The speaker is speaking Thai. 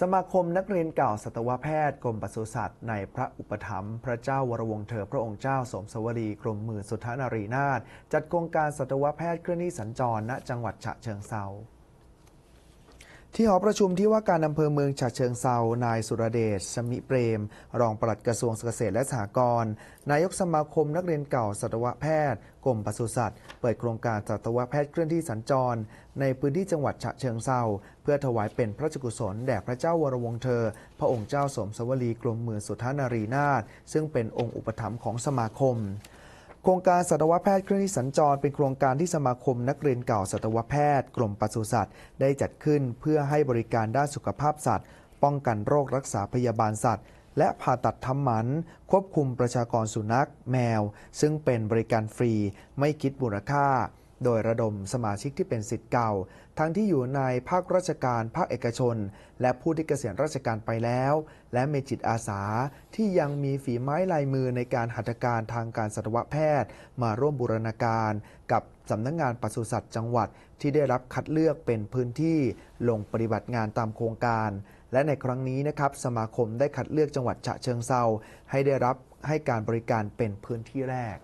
สมาคมนักเรียนเก่าสัตวแพทย์กรมปศุสัตว์ในพระอุปถัมภ์พระเจ้าวรวงเธอพระองค์เจ้าสมสวรีกรมมือสุทธนารีนาถจัดโครงการสัตวแพทย์เคลื่อนที่สัญจรณจังหวัดฉะเชิงเทรา ที่หอประชุมที่ว่าการอำเภอเมืองฉะเชิงเซานายสุรเดช สมิเปรม รองปลัดกระทรวงเกษตรและสหกรณ์ นายกสมาคมนักเรียนเก่าสัตวแพทย์ กรมปศุสัตว์ เปิดโครงการสัตวแพทย์เคลื่อนที่สัญจร ในพื้นที่จังหวัดฉะเชิงเซาเพื่อถวายเป็นพระราชกุศลแด่พระเจ้าวรวงเธอ พระองค์เจ้าสมสวลีกรมหมื่นสุทธนารีนาถซึ่งเป็นองค์อุปถัมภ์ของสมาคม โครงการสัตวแพทย์เคลื่อนที่สัญจรเป็นโครงการที่สมาคมนักเรียนเก่าสัตวแพทย์ กรมปศุสัตว์ ได้จัดขึ้นเพื่อให้บริการด้านสุขภาพสัตว์ ป้องกันโรครักษาพยาบาลสัตว์ และผ่าตัดทำหมัน ควบคุมประชากรสุนัข แมว ซึ่งเป็นบริการฟรี ไม่คิดมูลค่า โดยระดมสมาชิกที่เป็นสิทธิ์เก่า ทั้งที่อยู่ในภาคราชการ ภาคเอกชน และผู้ที่เกษียณราชการไปแล้ว และมีจิตอาสาที่ยังมีฝีไม้ลายมือในการหัตถการทางการสัตวแพทย์ มาร่วมบูรณาการ กับสำนักงงานปศุสัตว์จังหวัดที่ได้รับคัดเลือกเป็นพื้นที่ลงปฏิบัติงานตามโครงการ และในครั้งนี้นะครับสมาคมได้คัดเลือกจังหวัดฉะเชิงเซาให้ได้รับให้การบริการเป็นพื้นที่แรก